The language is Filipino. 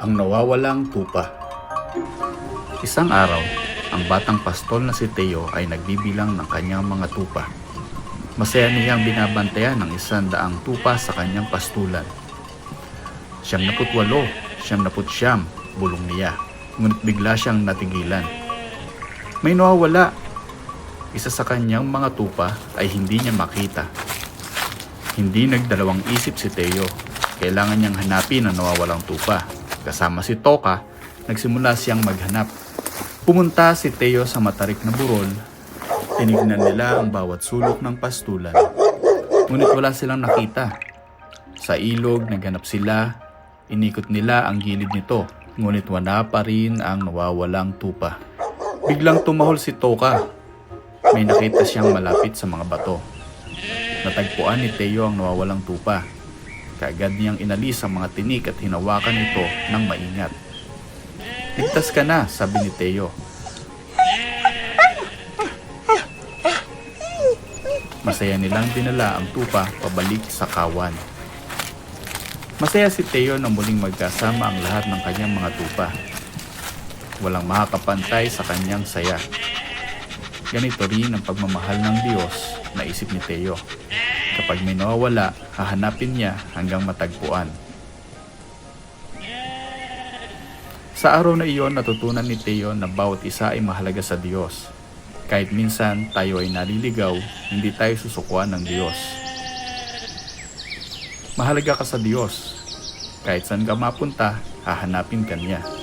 Ang nawawalang tupa Isang araw, ang batang pastol na si Teo ay nagbibilang ng kanyang mga tupa. Masaya niyang binabantayan ng isang daang tupa sa kanyang pastulan. Siyam na putwalo, siyam na putsyam, bulong niya. Ngunit bigla siyang natigilan. May nawawala. Isa sa kanyang mga tupa ay hindi niya makita. Hindi nagdalawang isip si Teo. Kailangan niyang hanapin ang nawawalang tupa. Kasama si Toka, nagsimula siyang maghanap. Pumunta si Teo sa matarik na burol. Tinignan nila ang bawat sulok ng pastulan. Ngunit wala silang nakita. Sa ilog, naghanap sila. Inikot nila ang gilid nito. Ngunit wala pa rin ang nawawalang tupa. Biglang tumahol si Toka. May nakita siyang malapit sa mga bato. Natagpuan ni Teo ang nawawalang tupa. Kaagad niyang inalis ang mga tinik at hinawakan ito ng maingat. Ligtas ka na, sabi ni Teo. Masaya nilang dinala ang tupa pabalik sa kawan. Masaya si Teo na muling magkasama ang lahat ng kanyang mga tupa. Walang makakapantay sa kanyang saya. Ganito rin ang pagmamahal ng Diyos, naisip ni Teo. Kapag may nawawala, hahanapin niya hanggang matagpuan. Sa araw na iyon, natutunan ni Teo na bawat isa ay mahalaga sa Diyos. Kahit minsan tayo ay naliligaw, hindi tayo susukuan ng Diyos. Mahalaga ka sa Diyos. Kahit saan ka mapunta, hahanapin ka niya.